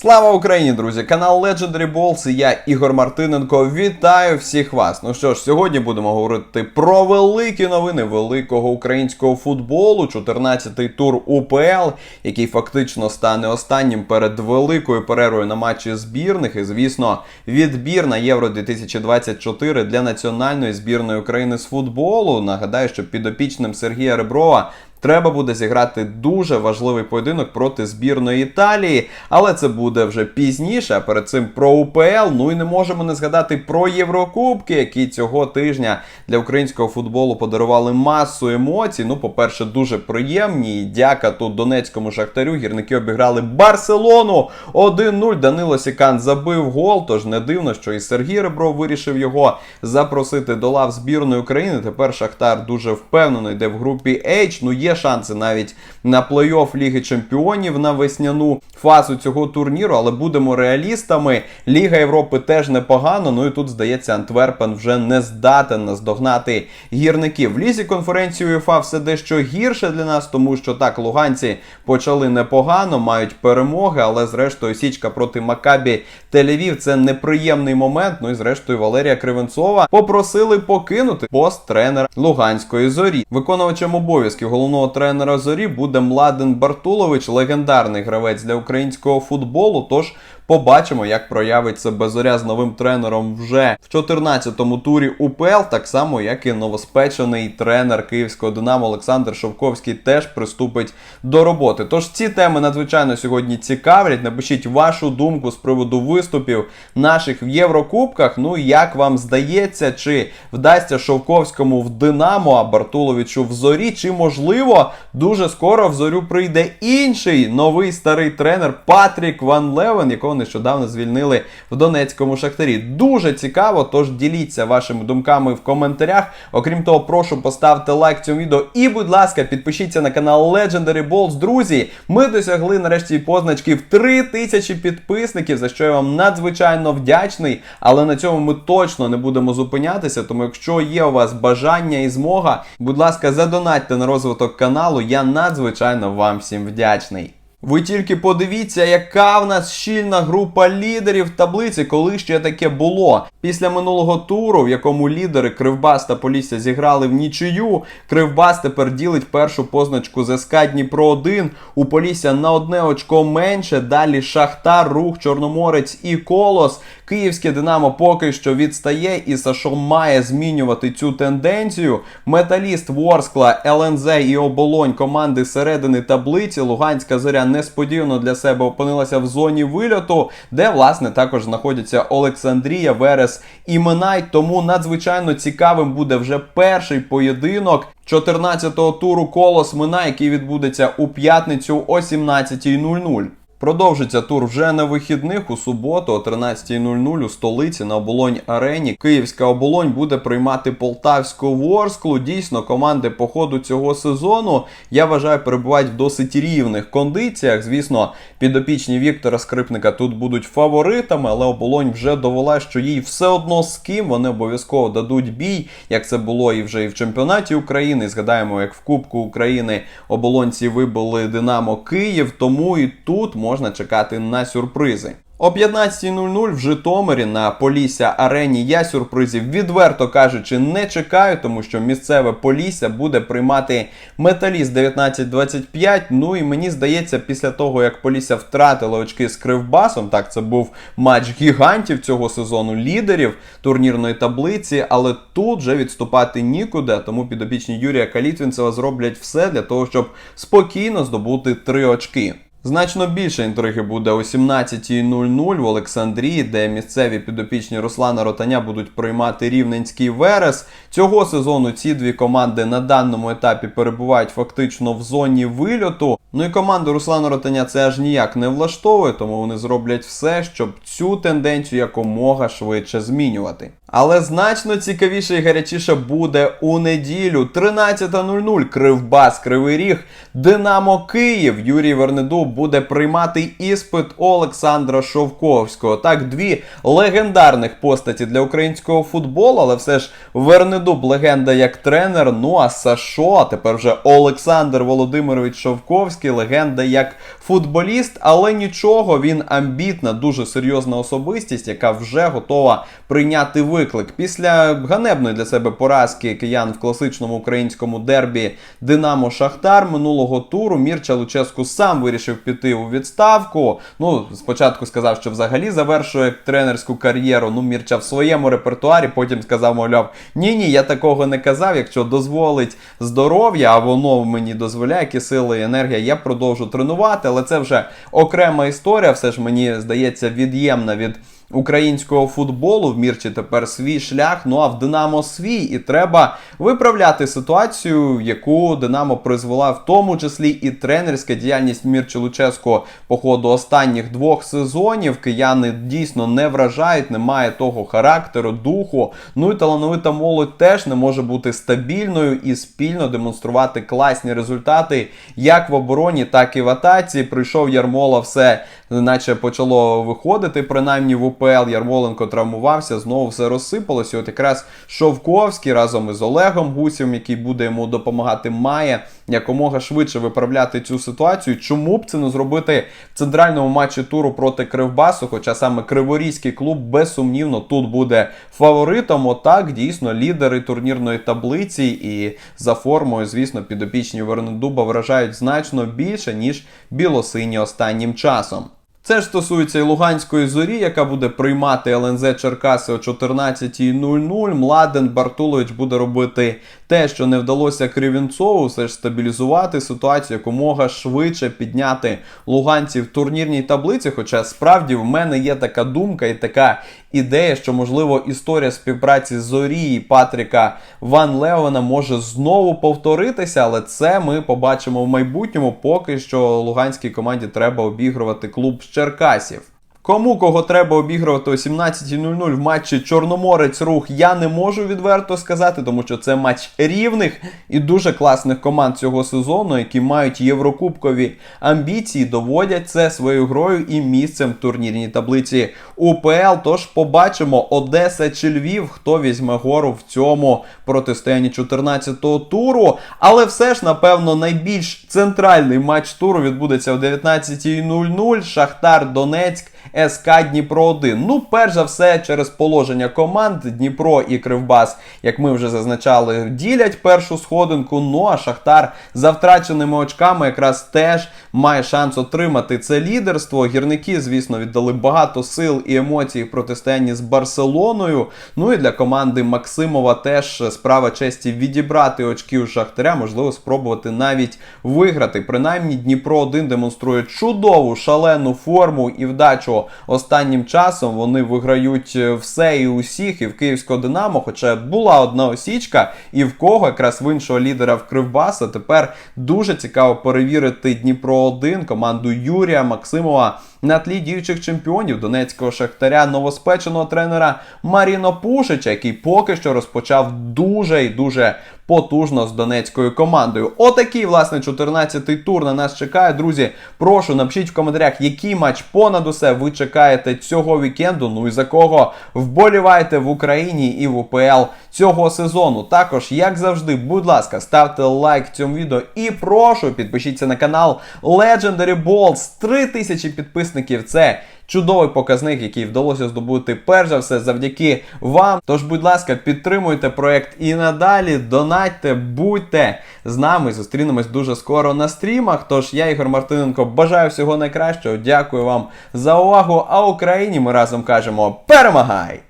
Слава Україні, друзі! Канал Legendary Balls і я Ігор Мартиненко. Вітаю всіх вас. Ну що ж, сьогодні будемо говорити про великі новини великого українського футболу. 14-й тур УПЛ, який фактично стане останнім перед великою перервою на матчі збірних. І звісно, відбір на Євро 2024 для національної збірної України з футболу. Нагадаю, що підопічним Сергія Реброва. Треба буде зіграти дуже важливий поєдинок проти збірної Італії, але це буде вже пізніше. А перед цим про УПЛ. Ну і не можемо не згадати про Єврокубки, які цього тижня для українського футболу подарували масу емоцій. Ну, по-перше, дуже приємні. Дяка тут Донецькому шахтарю. Гірники обіграли Барселону 1-0. Данило Сікан забив гол. Тож не дивно, що і Сергій Ребров вирішив його запросити до лав збірної України. Тепер Шахтар дуже впевнено йде в групі H. Ну є шанси навіть на плей-офф Ліги Чемпіонів на весняну фазу цього турніру, але будемо реалістами. Ліга Європи теж непогано. Ну і тут здається, Антверпен вже не здатен наздогнати гірників. В лізі конференції УЄФА все дещо гірше для нас, тому що так луганці почали непогано, мають перемоги, але зрештою січка проти Макабі Тель-Авів – це неприємний момент. Ну і зрештою Валерія Кривенцова попросили покинути пост тренера Луганської зорі. Виконувачем обов'язків головного тренера зорі буде Младен Бартулович, легендарний гравець для українського футболу. Тож побачимо, як проявить себе зоря з новим тренером вже в 14-му турі УПЛ, так само як і новоспечений тренер київського Динамо Олександр Шовковський теж приступить до роботи. Тож ці теми надзвичайно сьогодні цікавлять. Напишіть вашу думку з приводу виступів наших в Єврокубках. Ну як вам здається, чи вдасться Шовковському в Динамо, а Бартуловичу в зорі, чи можливо дуже скоро в зорю прийде інший новий старий тренер Патрік Ван Левен, якого нещодавно звільнили в Донецькому шахтарі. Дуже цікаво, тож діліться вашими думками в коментарях. Окрім того, прошу поставити лайк цьому відео і, будь ласка, підпишіться на канал Legendary Balls. Друзі, ми досягли нарешті позначки в 3000 підписників, за що я вам надзвичайно вдячний. Але на цьому ми точно не будемо зупинятися. Тому, якщо є у вас бажання і змога, будь ласка, задонатьте на розвиток каналу. Я надзвичайно вам всім вдячний. Ви тільки подивіться, яка в нас щільна група лідерів таблиці, коли ще таке було. Після минулого туру, в якому лідери Кривбас та Полісся зіграли в нічию, Кривбас тепер ділить першу позначку з СК Дніпро 1. У Полісся на одне очко менше. Далі Шахтар, Рух, Чорноморець і Колос. Київське Динамо поки що відстає, і Сашо має змінювати цю тенденцію. Металіст Ворскла, ЛНЗ і Оболонь команди середини таблиці. Луганська зоря несподівано для себе опинилася в зоні вильоту, де власне також знаходяться Олександрія, Верес і Минай. Тому надзвичайно цікавим буде вже перший поєдинок 14-го туру Колос Минай, який відбудеться у п'ятницю о 17.00. Продовжиться тур вже на вихідних у суботу о 13.00 у столиці на оболонь арені. Київська оболонь буде приймати полтавську ворсклу. Дійсно, команди по ходу цього сезону я вважаю перебувають в досить рівних кондиціях. Звісно, підопічні Віктора Скрипника тут будуть фаворитами, але оболонь вже довела, що їй все одно з ким вони обов'язково дадуть бій, як це було і вже і в чемпіонаті України. Згадаємо, як в Кубку України оболонці вибили Динамо Київ, тому і тут можна чекати на сюрпризи. О 15.00 в Житомирі на Полісся арені я сюрпризів відверто кажучи не чекаю, тому що місцеве Полісся буде приймати металіст 19-25. Ну і мені здається, після того як Полісся втратила очки з Кривбасом, так це був матч гігантів цього сезону, лідерів турнірної таблиці, але тут вже відступати нікуди. Тому підопічні Юрія Калітвінцева зроблять все для того, щоб спокійно здобути три очки. Значно більше інтриги буде о 17.00 в Олександрії, де місцеві підопічні Руслана Ротаня будуть приймати рівненський верес. Цього сезону ці дві команди на даному етапі перебувають фактично в зоні вильоту. Ну і команду Руслана Ротаня це аж ніяк не влаштовує, тому вони зроблять все, щоб цю тенденцію якомога швидше змінювати. Але значно цікавіше і гарячіше буде у неділю. 13.00 Кривбас Кривий Ріг, Динамо Київ. Юрій Вернеду буде приймати іспит Олександра Шовковського. Так, дві легендарних постаті для українського футболу, але все ж Вернедуб легенда як тренер. Ну а Сашо, а тепер вже Олександр Володимирович Шовковський. Шовковський, легенда як футболіст, але нічого, він амбітна, дуже серйозна особистість, яка вже готова прийняти виклик. Після ганебної для себе поразки киян в класичному українському дербі Динамо Шахтар минулого туру Мірча Луческу сам вирішив піти у відставку. Ну, спочатку сказав, що взагалі завершує тренерську кар'єру. Ну, Мірча в своєму репертуарі, потім сказав, мовляв, ні, ні, я такого не казав. Якщо дозволить здоров'я, а воно мені дозволяє, які сили і енергія, я продовжу тренувати, але це вже окрема історія. Все ж мені здається від'ємна від. Українського футболу в Мірчі тепер свій шлях, ну а в Динамо свій, і треба виправляти ситуацію, яку Динамо призвела в тому числі і тренерська діяльність Мірчі Луческо по ходу останніх двох сезонів. Кияни дійсно не вражають, немає того характеру, духу. Ну і талановита молодь теж не може бути стабільною і спільно демонструвати класні результати як в обороні, так і в атаці. Прийшов Ярмола, все наче почало виходити, принаймні в УПЛ. Ярмоленко травмувався, знову все розсипалося. От якраз Шовковський разом із Олегом Гусєм, який буде йому допомагати, має якомога швидше виправляти цю ситуацію. Чому б це не зробити в центральному матчі туру проти Кривбасу? Хоча саме Криворізький клуб безсумнівно тут буде фаворитом. Отак дійсно лідери турнірної таблиці і за формою, звісно, підопічні Вернедуба вражають значно більше ніж білосині останнім часом. Це ж стосується і Луганської зорі, яка буде приймати ЛНЗ Черкаси о 14.00. Младен Бартулович буде робити те, що не вдалося Кривінцову, все ж стабілізувати ситуацію, якомога швидше підняти луганців в турнірній таблиці. Хоча справді в мене є така думка і така ідея, що можливо історія співпраці зорі і Патріка Ван Леона може знову повторитися, але це ми побачимо в майбутньому. Поки що луганській команді треба обігрувати клуб з Черкасів. Кому кого треба обігрувати о 17.00 в матчі Чорноморець Рух, я не можу відверто сказати, тому що це матч рівних і дуже класних команд цього сезону, які мають єврокубкові амбіції, доводять це своєю грою і місцем в турнірній таблиці УПЛ. Тож побачимо Одеса чи Львів, хто візьме гору в цьому протистоянні 14-го туру. Але все ж, напевно, найбільш центральний матч туру відбудеться о 19.00. Шахтар Донецьк. СК Дніпро 1. Ну, перш за все, через положення команд Дніпро і Кривбас, як ми вже зазначали, ділять першу сходинку. Ну а Шахтар за втраченими очками якраз теж має шанс отримати це лідерство. Гірники, звісно, віддали багато сил і емоцій в протистоянні з Барселоною. Ну і для команди Максимова теж справа честі відібрати очки у Шахтаря, можливо, спробувати навіть виграти. Принаймні, Дніпро 1 демонструє чудову шалену форму і вдачу останнім часом. Вони виграють все і усіх, і в Київського Динамо. Хоча була одна осічка, і в кого якраз в іншого лідера в Кривбаса. Тепер дуже цікаво перевірити Дніпро 1 команду Юрія Максимова на тлі діючих чемпіонів Донецького шахтаря новоспеченого тренера Маріно Пушича, який поки що розпочав дуже і дуже потужно з донецькою командою. Отакий, власне, 14-й тур на нас чекає. Друзі, прошу напишіть в коментарях, який матч понад усе ви чекаєте цього вікенду. Ну і за кого вболіваєте в Україні і в УПЛ цього сезону. Також, як завжди, будь ласка, ставте лайк цьому відео і прошу підпишіться на канал Legendary Balls. 3000 підписників. Це чудовий показник, який вдалося здобути перш за все завдяки вам. Тож, будь ласка, підтримуйте проект і надалі. Донатьте, будьте з нами. Зустрінемось дуже скоро на стрімах. Тож я, Ігор Мартиненко, бажаю всього найкращого. Дякую вам за увагу. А Україні ми разом кажемо перемагай!